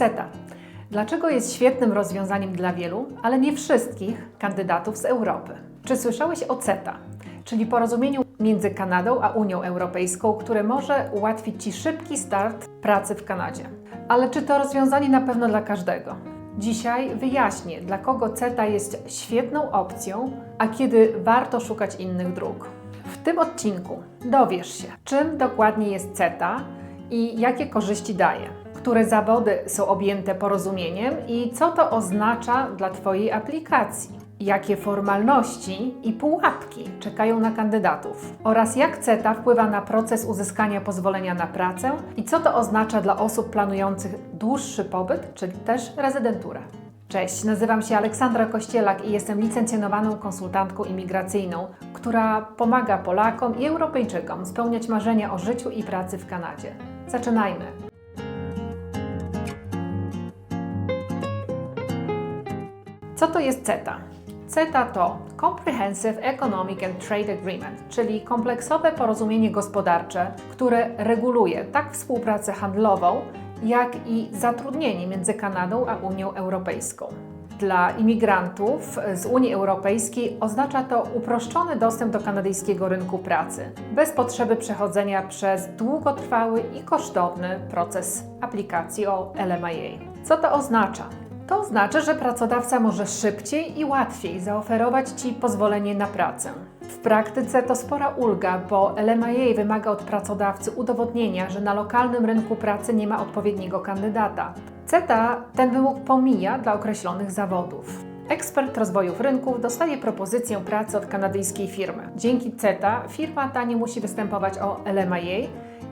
CETA. Dlaczego jest świetnym rozwiązaniem dla wielu, ale nie wszystkich kandydatów z Europy? Czy słyszałeś o CETA, czyli porozumieniu między Kanadą a Unią Europejską, które może ułatwić Ci szybki start pracy w Kanadzie? Ale czy to rozwiązanie na pewno dla każdego? Dzisiaj wyjaśnię, dla kogo CETA jest świetną opcją, a kiedy warto szukać innych dróg. W tym odcinku dowiesz się, czym dokładnie jest CETA i jakie korzyści daje, które zawody są objęte porozumieniem i co to oznacza dla Twojej aplikacji, jakie formalności i pułapki czekają na kandydatów oraz jak CETA wpływa na proces uzyskania pozwolenia na pracę i co to oznacza dla osób planujących dłuższy pobyt, czyli też rezydenturę. Cześć, nazywam się Aleksandra Kościelak i jestem licencjonowaną konsultantką imigracyjną, która pomaga Polakom i Europejczykom spełniać marzenia o życiu i pracy w Kanadzie. Zaczynajmy! Co to jest CETA? CETA to Comprehensive Economic and Trade Agreement, czyli kompleksowe porozumienie gospodarcze, które reguluje tak współpracę handlową, jak i zatrudnienie między Kanadą a Unią Europejską. Dla imigrantów z Unii Europejskiej oznacza to uproszczony dostęp do kanadyjskiego rynku pracy, bez potrzeby przechodzenia przez długotrwały i kosztowny proces aplikacji o LMIA. Co to oznacza? To oznacza, że pracodawca może szybciej i łatwiej zaoferować Ci pozwolenie na pracę. W praktyce to spora ulga, bo LMIA wymaga od pracodawcy udowodnienia, że na lokalnym rynku pracy nie ma odpowiedniego kandydata. CETA ten wymóg pomija dla określonych zawodów. Ekspert rozwojów rynków dostaje propozycję pracy od kanadyjskiej firmy. Dzięki CETA firma ta nie musi występować o LMIA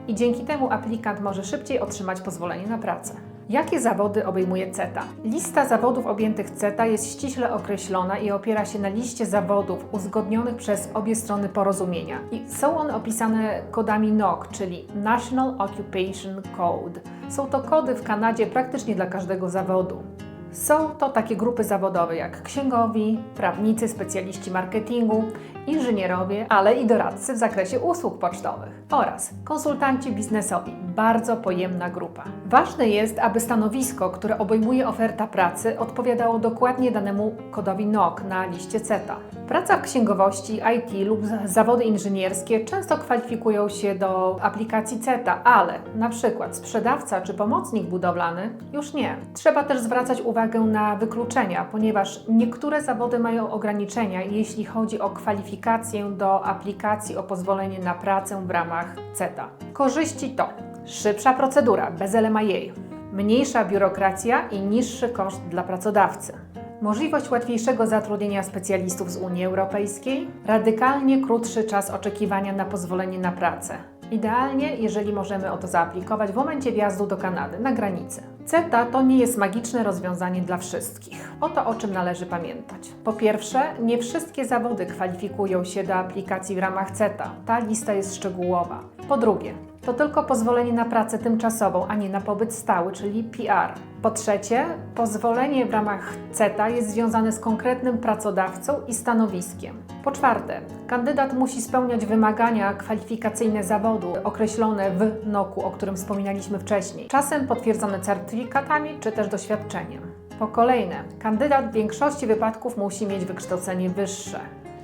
i dzięki temu aplikant może szybciej otrzymać pozwolenie na pracę. Jakie zawody obejmuje CETA? Lista zawodów objętych CETA jest ściśle określona i opiera się na liście zawodów uzgodnionych przez obie strony porozumienia. I są one opisane kodami NOC, czyli National Occupation Code. Są to kody w Kanadzie praktycznie dla każdego zawodu. Są to takie grupy zawodowe jak księgowi, prawnicy, specjaliści marketingu, inżynierowie, ale i doradcy w zakresie usług pocztowych oraz konsultanci biznesowi. Bardzo pojemna grupa. Ważne jest, aby stanowisko, które obejmuje oferta pracy, odpowiadało dokładnie danemu kodowi NOC na liście CETA. Praca w księgowości, IT lub zawody inżynierskie często kwalifikują się do aplikacji CETA, ale na przykład sprzedawca czy pomocnik budowlany już nie. Trzeba też zwracać uwagę na wykluczenia, ponieważ niektóre zawody mają ograniczenia, jeśli chodzi o kwalifikację do aplikacji o pozwolenie na pracę w ramach CETA. Korzyści to szybsza procedura bez LMIA, mniejsza biurokracja i niższy koszt dla pracodawcy. Możliwość łatwiejszego zatrudnienia specjalistów z Unii Europejskiej, radykalnie krótszy czas oczekiwania na pozwolenie na pracę. Idealnie, jeżeli możemy o to zaaplikować w momencie wjazdu do Kanady, na granicy. CETA to nie jest magiczne rozwiązanie dla wszystkich. Oto o czym należy pamiętać. Po pierwsze, nie wszystkie zawody kwalifikują się do aplikacji w ramach CETA. Ta lista jest szczegółowa. Po drugie, to tylko pozwolenie na pracę tymczasową, a nie na pobyt stały, czyli PR. Po trzecie, pozwolenie w ramach CETA jest związane z konkretnym pracodawcą i stanowiskiem. Po czwarte, kandydat musi spełniać wymagania kwalifikacyjne zawodu określone w NOK-u, o którym wspominaliśmy wcześniej, czasem potwierdzone certyfikatami czy też doświadczeniem. Po kolejne, kandydat w większości wypadków musi mieć wykształcenie wyższe.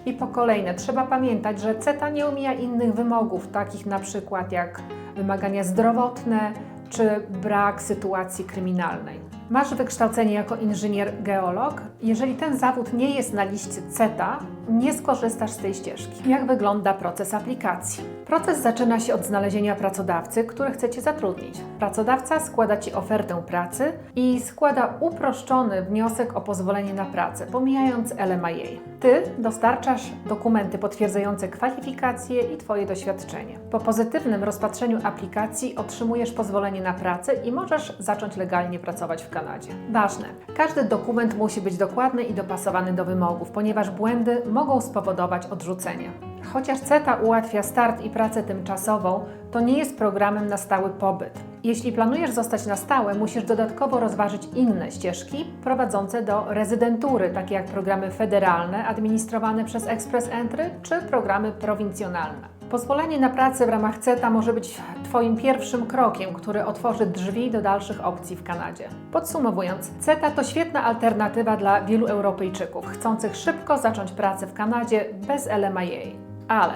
I po kolejne, trzeba pamiętać, że CETA nie omija innych wymogów, takich na przykład jak wymagania zdrowotne czy brak sytuacji kryminalnej. Masz wykształcenie jako inżynier-geolog? Jeżeli ten zawód nie jest na liście CETA, nie skorzystasz z tej ścieżki. Jak wygląda proces aplikacji? Proces zaczyna się od znalezienia pracodawcy, który chce Cię zatrudnić. Pracodawca składa Ci ofertę pracy i składa uproszczony wniosek o pozwolenie na pracę, pomijając LMIA. Ty dostarczasz dokumenty potwierdzające kwalifikacje i Twoje doświadczenie. Po pozytywnym rozpatrzeniu aplikacji otrzymujesz pozwolenie na pracę i możesz zacząć legalnie pracować w Kanadzie. Ważne, każdy dokument musi być dokładny i dopasowany do wymogów, ponieważ błędy mogą spowodować odrzucenie. Chociaż CETA ułatwia start i pracę tymczasową, to nie jest programem na stały pobyt. Jeśli planujesz zostać na stałe, musisz dodatkowo rozważyć inne ścieżki prowadzące do rezydentury, takie jak programy federalne administrowane przez Express Entry czy programy prowincjonalne. Pozwolenie na pracę w ramach CETA może być Twoim pierwszym krokiem, który otworzy drzwi do dalszych opcji w Kanadzie. Podsumowując, CETA to świetna alternatywa dla wielu Europejczyków chcących szybko zacząć pracę w Kanadzie bez LMIA. Ale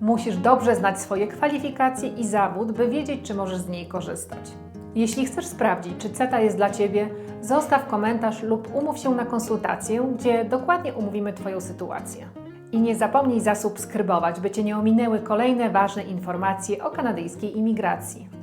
musisz dobrze znać swoje kwalifikacje i zawód, by wiedzieć, czy możesz z niej korzystać. Jeśli chcesz sprawdzić, czy CETA jest dla Ciebie, zostaw komentarz lub umów się na konsultację, gdzie dokładnie umówimy Twoją sytuację. I nie zapomnij zasubskrybować, by Cię nie ominęły kolejne ważne informacje o kanadyjskiej imigracji.